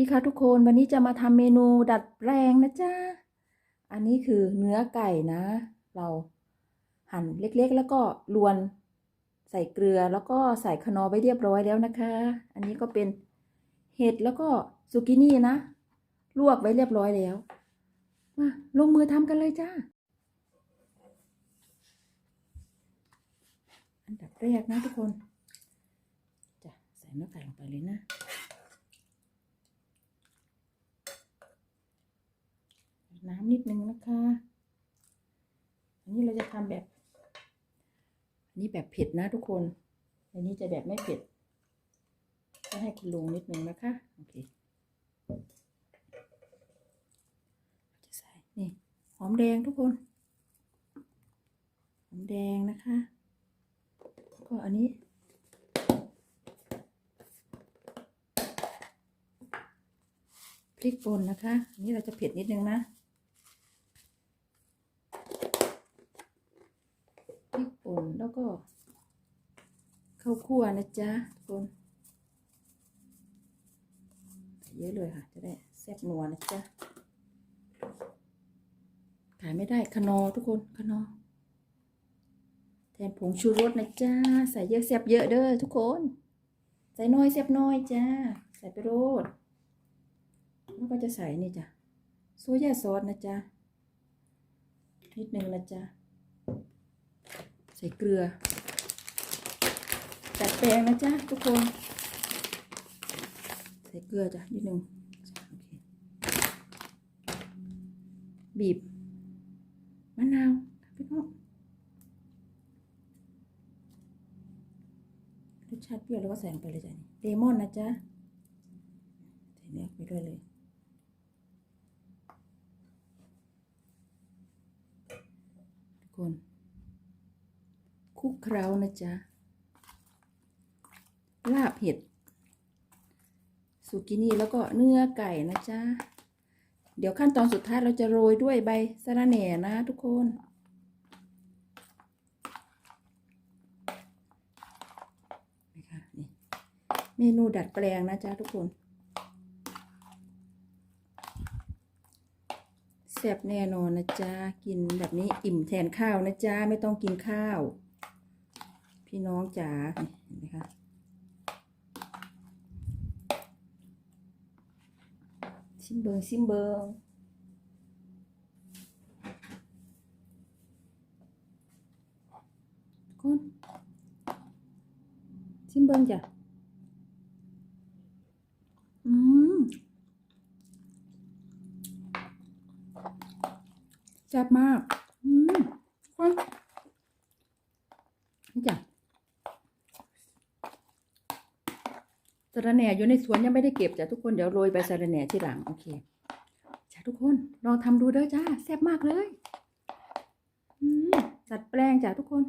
ดีค่ะทุกคนวันนี้จะมาทำเมนูดัดแปลงนะจ๊ะ อันนี้คือเนื้อไก่นะ เราหั่นเล็กๆ แล้วก็ลวนใส่เกลือแล้วก็ใส่คนอไว้เรียบร้อยแล้วนะคะ อันนี้ก็เป็นเห็ดแล้วก็ซูกินี่นะ ลวกไว้เรียบร้อยแล้ว มาลงมือทำกันเลยจ้าอันดับแรกนะทุกคน จะใส่เนื้อไก่ลงไปเลยนะ น้ำนิดนึงนะคะ อันนี้เราจะทำแบบ อันนี้แบบเผ็ดนะทุกคน อันนี้จะแบบไม่เผ็ดก็ให้คุณลุงนิดนึงนะคะ โอเคจะใส่ นี่หอมแดงทุกคน หอมแดงนะคะ ก็อันนี้พริกป่นนะคะนนี้เราจะเผ็ดนิดนึงนะ พริกป่น แล้วก็ข้าวคั่วนะจ๊ะทุกคนใส่เยอะเลยค่ะ จะได้แซ่บนัวนะจ๊ะขายไม่ได้คนอทุกคนคนอแทนผงชูรสนะจ๊ะใส่เยอะแซ่บเยอะเด้อทุกคน ใส่น้อยแซ่บน้อยจ้าใส่ไปโรดแล้วก็จะใส่นี่จ้ะโซยาซอสนะจ๊ะนิดนึงนะจ๊ะ ใส่เกลือจัดแปลงนะจ๊ะทุกคน ใส่เกลือจ้ะนิดนึงบีบมะนาวพี่น้องรสชาติเปรี้ยวแล้วก็ใส่ลงไปเลยจ้ะเลมอนนะจ๊ะใส่เนื้อไปด้วยเลยทุกคน ลุกเคล้านะจ๊ะ ลาบเห็ดสุกินี่แล้วก็เนื้อไก่นะจ๊ะ เดี๋ยวขั้นตอนสุดท้ายเราจะโรยด้วยใบสะระแหน่นะทุกคน เมนูดัดแปลงนะจ๊ะทุกคนแซ่บแน่นอนนะจ๊ะ กินแบบนี้อิ่มแทนข้าวนะจ๊ะ ไม่ต้องกินข้าว พี่น้องจ๋าเห็นไหมคะซิมเบิงซิมเบิงคุณซิมเบิงจ้ะอืมแซ่บมาก อืมคนนี่จ้ะ สะระแหน่อยู่ในสวนยังไม่ได้เก็บจ้ะทุกคนเดี๋ยวโรยใบสะระแหน่ที่หลังโอเคจ้ะทุกคนลองทำดูเด้อจ้าแซ่บมากเลย อืมจัดแปลงจ้ะทุกคน